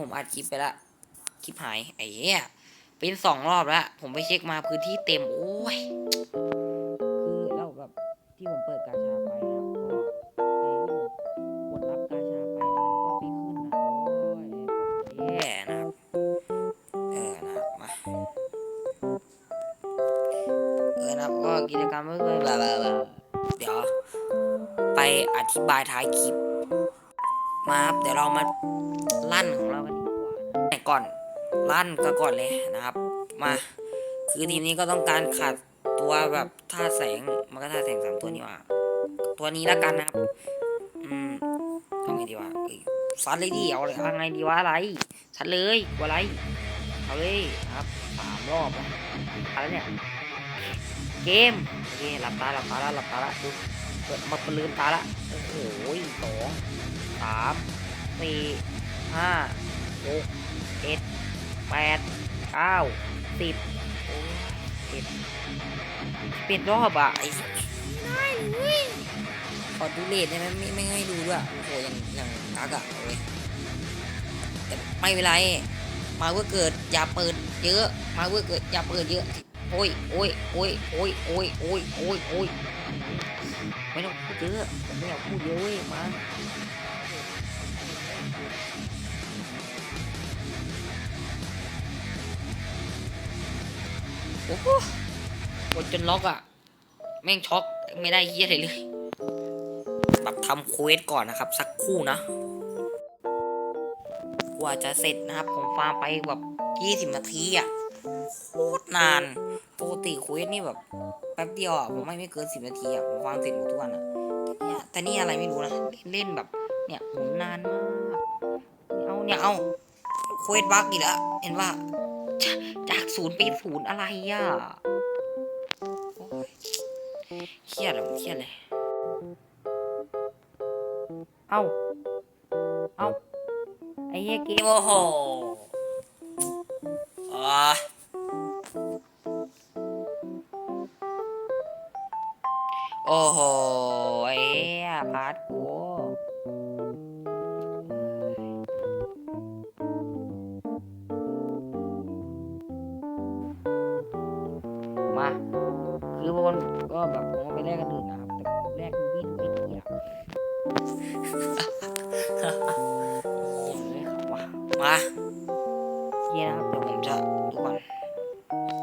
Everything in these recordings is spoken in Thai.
ผมอัดคลิปไปละคลิปหายไอ้เหี้ยเป็นสองรอบแล้วผมไปเช็คมาพื้นที่เต็มโอ้ยคือแล้วแบบที่ผมเปิดกาชาไปนะครับก็ไอ้ที่ผมกดรับกาชาไปมันก็ไม่ขึ้นนะโอ้ยแย่นะครับเออนะครับมาเออนะครับก็กิจกรรมก็คือแบบเดี๋ยวไปอธิบายท้ายคลิปมาครับเดี๋ยวเรามา ลั่นของเรากันดีกว่านะแต่ก่อนลั่นก็ก่อนเลยนะครับ มา คือทีมนี้ก็ต้องการขาดตัวแบบท่าแสงมันก็ท่าแสงสามตัวนี้ว่า ตัวนี้แล้วกันนะครับ อืมทำไงดีวะเอ้ยซัดเลยดิเอาเลยเอาไงดีวะอะไรซัดเลยกลัวอะไรเอาเลยครับสามรอบแล้วอะไรเนี่ยเกมโอเคหลับตาหลับตาแล้วหลับตาละดูเปิดมาลืมตาละโอ้โหสองสามสี่ ห้าหกเจ็ดแปดเก้าสิบโอ้ยเจ็ดเป็นรอบอะไอ้ได้เลยขอดูเลทได้ไหมไม่ไม่ให้ดูด้วยโอ้โหอย่างอย่างกักอะแต่ไม่เป็นไรมาเพื่อเกิดอย่าเปิดเยอะ มาเพื่อเกิดอย่าเปิดเยอะโอ้ยโอ้ยโอ้ยโอ้ยโอ้ยโอ้ยโอ้ยโอ้ยไม่ต้องพูดเยอะผมไม่อยากพูดเยอะเว้ยมา โอ้โหกดจนล็อกอะแม่งช็อกไม่ได้เฮียอะไรเลยแบบทำเควสก่อนนะครับ สักคู่นะกว่าจะเสร็จนะครับ ผมฟาร์มไปแบบยี่สิบนาทีอะโคตรนานปกติคุยนี่แบบแป๊บเดียวอะผมไม่ไม่เกินสิบนาทีอะผมฟังเสร็จหมดทุกวันอะแต่เนี่ยแต่นี่อะไรไม่รู้นะเล่นแบบ เนี่ยผมนานมากเอาเนี่ยเอาคุยบักอีกแล้วเห็นว่า จากศูนย์ไปศูนย์อะไรอะโอ้ยเครียดอะเครียดเลย เอาเอาไอ้เหี้ยเกมโอ้โหอ่าโอ้โหไอ้พาร์ทกู ก็แบบผมก็ไปแลกกันอื่นนะครับ แต่แลกดูพี่ดูไอ้เหี้ยเหี้ยเลยครับมามาเหี้ยนะครับเดี๋ยวผมจะดูก่อน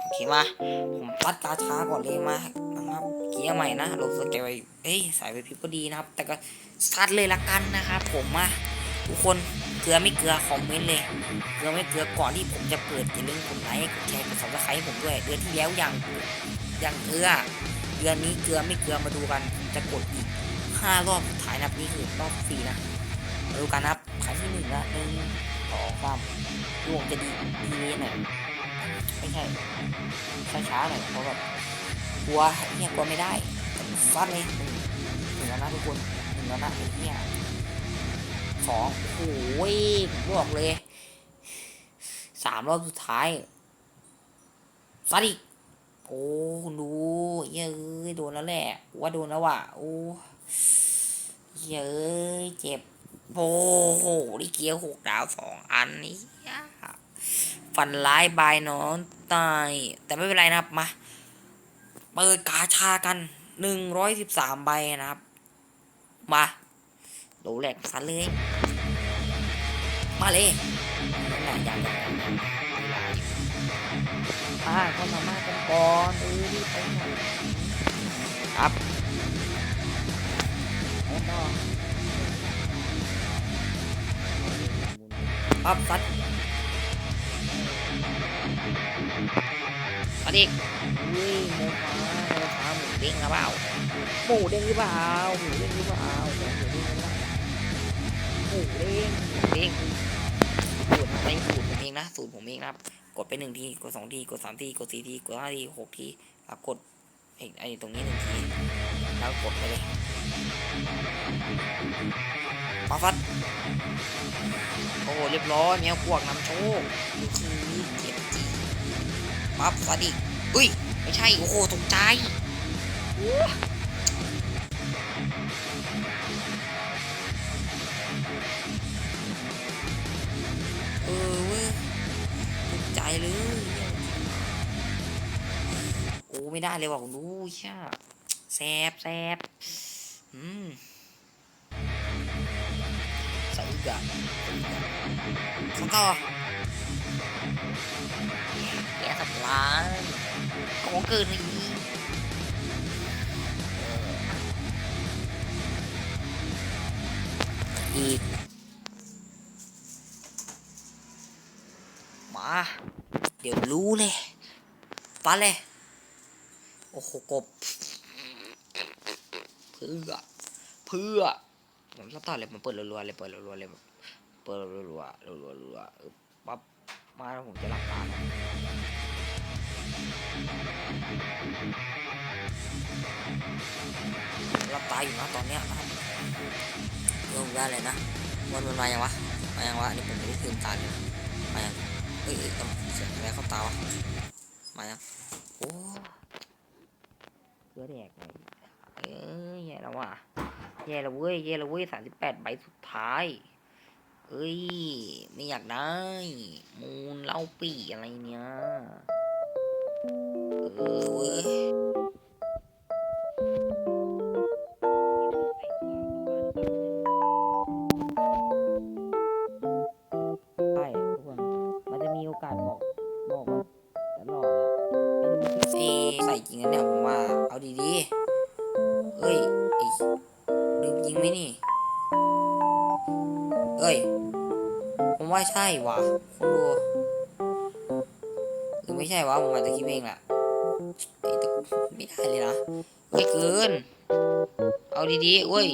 โอเคมา ผมปัดกาช้าก่อนเลยมานะครับเกียร์ใหม่นะลบสเกลไปเอ้ยสายไปพิบก็ดีนะครับ แต่ก็ซัดเลยละกันนะครับผมมาทุกคนเกลือไม่เกลือคอมเมนต์เลย เกลือไม่เกลือก่อนที่ผมจะเปิดอย่าลืมกดไลค์กดแชร์กดซับสไครต์ผมด้วย เดือนที่แล้วยังยังเกลือ เดือนนี้เกลือไม่เกลือมาดูกันจะกดอีกห้ารอบสุดท้ายนับนี่คือรอบฟรีนะมาดูกันนะครับครั้งที่หนึ่งละหนึ่งสองสามดวงจะดีดีนี้หน่อยไม่ใช่ช้าๆหน่อยเพราะแบบกลัวเนี่ยกลัวไม่ได้ฟัดเลยหนึ่งหนึ่งแล้วนะทุกคนหนึ่งแล้วนะไอ้เนี่ยสองโอ้ยบอกเลยสามรอบสุดท้ายฟัดอีก โอ้ดูเย้ยโดนแล้วแหละว่าโดนแล้วว่ะโอ้เย้ยเจ็บโอ้โหนี่เกียร์หกดาวสองอันนี้ฟันร้ายบายนองตายแต่ไม่เป็นไรนะครับมาเปิดกาชากันหนึ่งร้อยสิบสามใบนะครับ มาโหลแหลกสันเลย มาเลยอยางอยาง มาเข้ามามากันก่อนเออรีบไปหน่อยครับแล้วก็ปั๊บซัดซัดอีกอุ้ยโมฟ้าโมฟ้าหมูเด้งหรือเปล่าหมูเด้งหรือเปล่าหมูเด้งหรือเปล่าหมูเด้งหรือเปล่าหมูเด้งหมูเด้งสูตรไม่สูตรผมเองนะสูตรผมเองนะครับ กดไปหนึ่งที กดสองที กดสามที กดสี่ที กดห้าทีหกทีแล้วกดไอ้ไอ้ตรงนี้หนึ่งที แล้วกดไปเลยมาฟัด โอ้โหเรียบร้อยแมวพวกนำโชคดูคือเจ็บจีปั๊บฟัดอีก อุ้ย ไม่ใช่ โอ้โหตกใจ ไม่ได้เลยว่ะคุณดูเช่าแซบแซบอืมใส่อีกอะข้าวต่อแกสับล้านของเกินอีกอีกมา เดี๋ยวรู้เลยปันเลย อ้โหกบ เพื่อ เพื่อผมสตาร์ทเลยมันเปิดรัวๆเลยเปิดรัวๆเลยเปิดรัวๆรัวๆรัวๆปั๊บมาแล้วผมจะหลับตาหลับตาอยู่นะตอนเนี้ยนะครับเริ่มได้เลยนะวันมันมายังวะมายังวะอันนี่ผมไม่ได้คืนตาเลยมายังเฮ้ยเอ้ยเสียงอะไรเข้าตาวะมายังโอ้ เกลือแดกไงเอ้ยแย่แล้วว่ะแย่แล้วเว้ยแย่แล้วเว้ยสามสิบแปดใบสุดท้าย เอ้ย ไม่อยากได้ มูลเล่าปีอะไรเนี่ยเออเว้ย ริงนะเนี่ยผมว่าเอาดีๆเอ้ยไอ้ลืมจริงไหมนี่ เอ้ย ผมว่าใช่ว่ะคุณดูหรือไม่ใช่วะผมอาจจะคิดเองแหละเอ้ต่ไม่ได้เลยนะเฮ้ยเกิน เอาดีๆเว้ย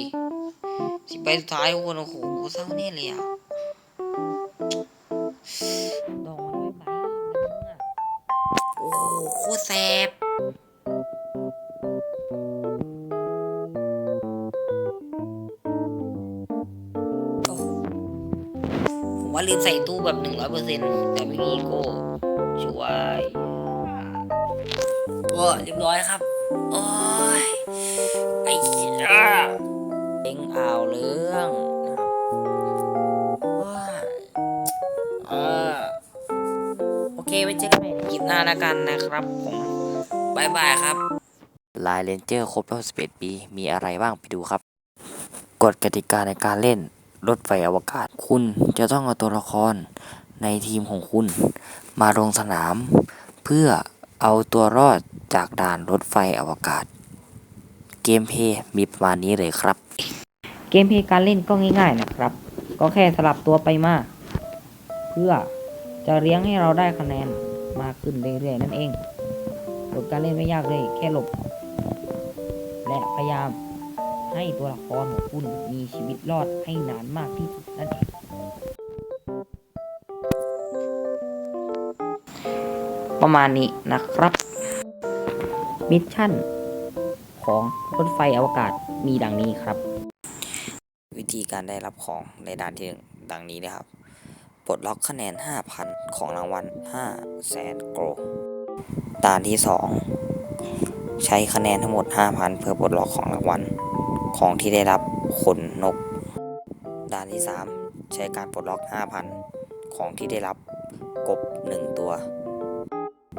สิบใบสุดท้ายทุกคนโอ้โหกูเศร้าแน่เลยอะ ผมว่าลืมใส่ตู้แบบหนึ่งร้อยเปอร์เซ็นต์แต่ไม่มีโก้ช่วยโอ้เรียบร้อยครับ โอ้ยไอ้เหี้ยเอ็งเอาเรื่องนะครับว้าเออโอเคไว้เจอกันใหม่ในคลิปหน้าล้วกันนะครับผมบายบายครับลายเลนเจอร์ครบรอบ11 ปี มีอะไรบ้างไปดูครับ กฎกติกาในการเล่น รถไฟอวกาศ คุณจะต้องเอาตัวละครในทีมของคุณ มาลงสนาม เพื่อเอาตัวรอดจากด่านรถไฟอวกาศ เกมเพย์มีประมาณนี้เลยครับ เกมเพย์การเล่นก็ง่ายๆนะครับ ก็แค่สลับตัวไปมา เพื่อจะเลี้ยงให้เราได้คะแนนมากขึ้นเรื่อยๆนั่นเองกฎการเล่นไม่ยากเลยแค่หลบ และพยายาม ให้ตัวละครของคุณมีชีวิตรอดให้นานมากที่สุดนั่นเองประมาณนี้นะครับ มิชชั่นของรถไฟอวกาศมีดังนี้ครับ วิธีการได้รับของในด่านที่หนึ่งดังนี้นะครับปลดล็อกคะแนน 5,000 ของรางวัล5แสนโกลด่านที่ 2 ใช้คะแนนทั้งหมด 5,000 เพื่อปลดล็อกของรางวัล ของที่ได้รับขนนก ด่านที่ 3 ใช้การปลดล็อก 5,000 ของที่ได้รับกบ 1 ตัว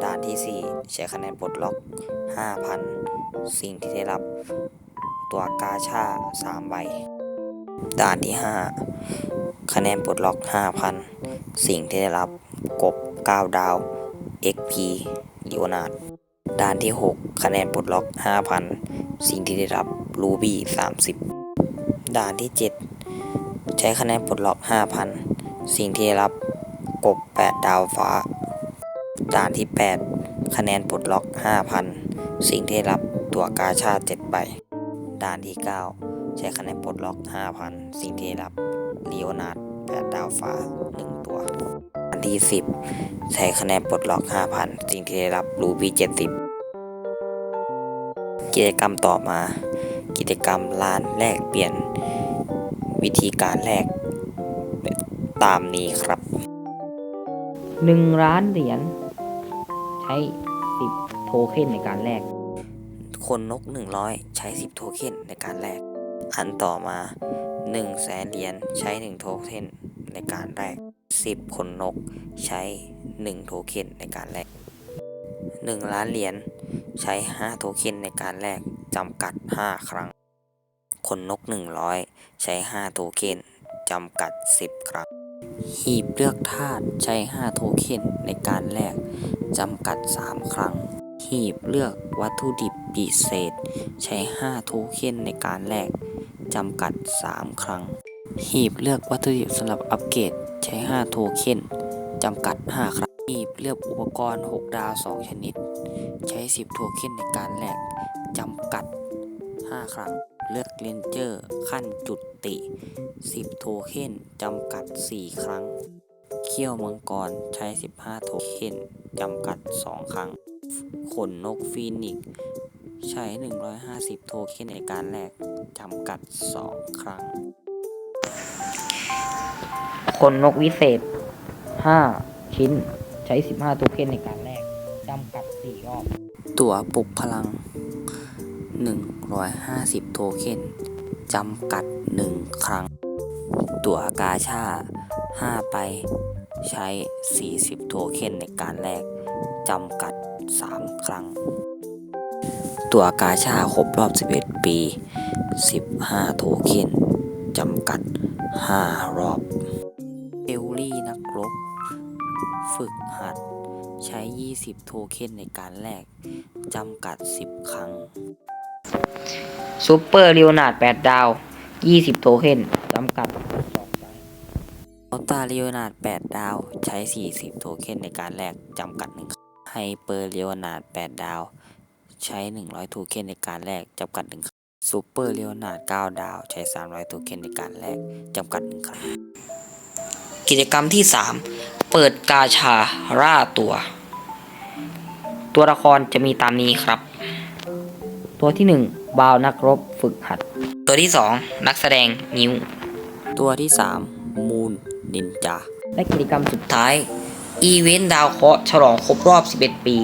ด่านที่ 4 ใช้คะแนนปลดล็อก 5,000 สิ่งที่ได้รับตัวกาชา3ใบ ด่านที่ 5 คะแนนปลดล็อก 5,000 สิ่งที่ได้รับกบ 9 ดาว XP ลิโอนาดด่านที่ 6 คะแนนปลดล็อก 5,000 สิ่งที่ได้รับ รูบี้30 ด่านที่ 7 ใช้คะแนนปลดล็อก5,000 สิ่งที่ได้รับกบ 8 ดาวฟ้า ด่านที่ 8 คะแนนปลดล็อก5,000 สิ่งที่ได้รับตัวกาชาด7ใบ ด่านที่ 9 ใช้คะแนนปลดล็อก5,000 สิ่งที่ได้รับเลโอนาร์ด8ดาวฟ้า 1 ตัว ด่านที่ 10 ใช้คะแนนปลดล็อก5,000 สิ่งที่ได้รับรูบี้70กิจกรรมต่อมา กิจกรรมร้านแลกเปลี่ยนวิธีการแลกตามนี้ครับหนึ่งล้านเหรียญใช้สิบโทเค็นในการแลกคนนก 100 ใช้ 10 โทเค็นในการแลกอันต่อมา1แสนเหรียญใช้ 1 โทเค็นในการแลก10 คนนกใช้ 1 โทเค็นในการแลก 1 ล้านเหรียญใช้ 5 โทเค็นในการแลกจำกัด 5 ครั้ง คนนก 100 ใช้ 5 โทเค็นจำกัด 10 ครั้ง หีบเลือกธาตุใช้ 5 โทเค็นในการแลกจำกัด 3 ครั้ง หีบเลือกวัตถุดิบพิเศษ ใช้ 5 โทเค็นในการแลกจำกัด 3 ครั้ง หีบเลือกวัตถุดิบสำหรับอัปเกรดใช้ 5 โทเค็นจำกัด 5 ครั้ง หีบเลือกอุปกรณ์ 6 ดาว 2 ชนิด ใช้ 10 โทเค็นในการแลกจำกัด 5 ครั้ง เลือกเลนเจอร์ขั้นจุดติ 10 โทเค็นจำกัด 4 ครั้ง เขี้ยวมังกรใช้ 15 โทเค็นจำกัด 2 ครั้ง ขนนกฟีนิกใช้ 150 โทเค็นในการแลกจำกัด 2 ครั้งคนนกวิเศษ 5 ชิ้น ใช้ 15 โทเค็นในการแลกจำกัด 4 รอบ ตั๋วปลุกพลัง 150 โทเค็นจำกัด 1 ครั้ง ตั๋วกาชา 5 ไปใช้ 40 โทเค็นในการแลกจำกัด 3 ครั้ง ตั๋วกาชาครบรอบ 11 ปี 15 โทเค็นจำกัด 5 รอบเอบ ฝึกหัด ใช้ 20 โทเค็นในการแลกจำกัด 10 ครั้งซูเปอร์เรียวนาด8ดาว 20 โทเค็นจำกัด2ครั้งอัลตาเรียนาด8ดาว ใช้ 40 โทเค็นในการแลกจำกัด1ครั้งไฮเปอร์เรียนาด8ดาว ใช้ 100 โทเค็นในการแลกจำกัด1ครั้งซูเปอร์เรียนาด9ดาว ใช้ 300 โทเค็นในการแลกจำกัด1ครั้งกิจกรรมที่ 3 เปิดกาชาร่าตัว ตัวละครจะมีตามนี้ครับ ตัวที่ 1 บาวนักรบฝึกหัด ตัวที่ 2 นักแสดงนิ้ว ตัวที่ 3 มูนนินจา และกิจกรรมสุดท้าย อีเวนต์ดาวเคราะห์ฉลองครบรอบ 11 ปี